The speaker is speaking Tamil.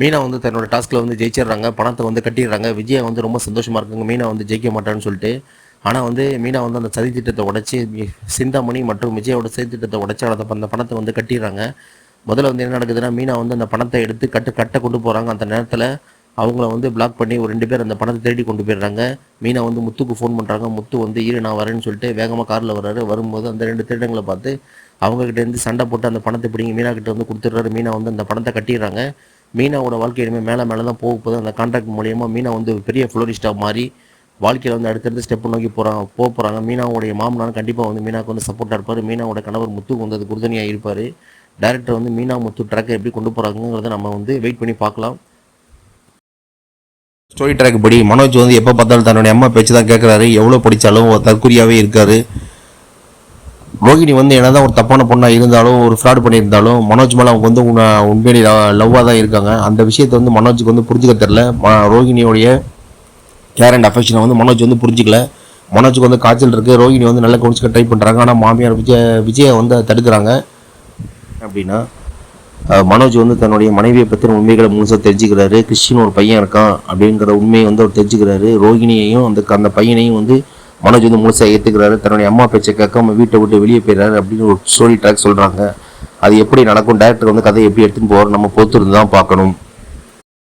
மீனா வந்து தன்னோட டாஸ்கில் வந்து ஜெயிச்சிடுறாங்க பணத்தை வந்து கட்டிடுறாங்க. விஜயா வந்து ரொம்ப சந்தோஷமாக இருக்காங்க. மீனா வந்து ஜெயிக்க மாட்டான்னு சொல்லிட்டு. ஆனால் வந்து மீனா வந்து அந்த சதி திட்டத்தை உடச்சி சிந்தாமணி மற்றும் விஜயோட சதி திட்டத்தை உடச்சி அந்த பணத்தை வந்து கட்டிடுறாங்க. முதல்ல வந்து என்ன நடக்குதுன்னா மீனா வந்து அந்த பணத்தை எடுத்து கட்டு கட்ட கொண்டு போகிறாங்க அந்த நேரத்தில் அவங்கள வந்து பிளாக் பண்ணி ஒரு ரெண்டு பேர் அந்த பணத்தை தேடி கொண்டு போயிடுறாங்க. மீனா வந்து முத்துக்கு ஃபோன் பண்ணுறாங்க முத்து வந்து இரு நான் வரேன்னு சொல்லிட்டு வேகமாக காரில் வர்றாரு. வரும்போது அந்த ரெண்டு திருடங்களை பார்த்து அவங்ககிட்ட இருந்து சண்டை போட்டு அந்த பணத்தை பிடிங்கி மீனா கிட்ட வந்து கொடுத்துட்றாரு. மீனா வந்து அந்த பணத்தை கட்டிடுறாங்க. மீனாவோட வாழ்க்கை இனிமேல் மேலே மேலே தான் போக போகுது. அந்த கான்ட்ராக்ட் மூலியமாக மீனா வந்து ஒரு பெரிய ஃப்ளோரிஸ்டாக மாறி வாழ்க்கையில் வந்து அடுத்தடுத்து ஸ்டெப் நோக்கி போகிறாங்க போக போகிறாங்க மீனாவுடைய மாமனார் கண்டிப்பாக வந்து மீனாவுக்கு வந்து சப்போர்ட்டாக இருப்பார். மீனாவோட கணவர் முத்துக்கு வந்து அது உறுதுணையாக இருப்பார். டேரக்டர் வந்து மீனா முத்து ட்ராக்கை எப்படி கொண்டு போகிறாங்கிறத நம்ம வந்து வெயிட் பண்ணி பார்க்கலாம். ஸ்டோரி ட்ராக் படி மனோஜ் வந்து எப்போ பார்த்தாலும் தன்னுடைய அம்மா பேச்சு தான் கேட்குறாரு எவ்வளோ படித்தாலும் தற்கொலையாகவே இருக்காரு. ரோகிணி வந்து என்னதான் ஒரு தப்பான பொண்ணாக இருந்தாலும் ஒரு ஃப்ராட் பண்ணியிருந்தாலும் மனோஜ் மேலே அவங்க வந்து உண்மை- உண்மையிலே லவ்வாக தான் இருக்காங்க. அந்த விஷயத்தை வந்து மனோஜுக்கு வந்து புரிஞ்சுக்க தெரில ம- ரோகிணியோடைய கேர் அண்ட் அஃபெக்ஷனை வந்து மனோஜ் வந்து புரிஞ்சிக்கல. மனோஜுக்கு வந்து காய்ச்சல் இருக்குது ரோகிணி வந்து நல்லா கவனிச்சுக்க ட்ரை பண்ணுறாங்க ஆனால் மாமியார் விஜய விஜயை வந்து அதை தடுக்கிறாங்க. அப்படின்னா மனோஜ் வந்து தன்னுடைய மனைவியை பற்றின உண்மைகளை முழுசாக தெரிஞ்சுக்கிறாரு. கிறிஸ்டின் ஒரு பையன் இருக்கான் அப்படிங்கிற உண்மையை வந்து அவர் தெரிஞ்சுக்கிறாரு. ரோகிணியையும் அந்த அந்த பையனையும் வந்து மனோஜ் வந்து முழுசாக ஏற்றுக்கிறாரு தன்னுடைய அம்மா பேச்சை கேட்காம வீட்டை விட்டு வெளியே போயிடுறாரு அப்படின்னு ஒரு ஸ்டோரி ட்ராக் சொல்கிறாங்க அது எப்படி நடக்கும்? டேரக்டர் வந்து கதையை எப்படி எடுத்துன்னு போவார்? நம்ம பொறுத்து இருந்து தான் பார்க்கணும்.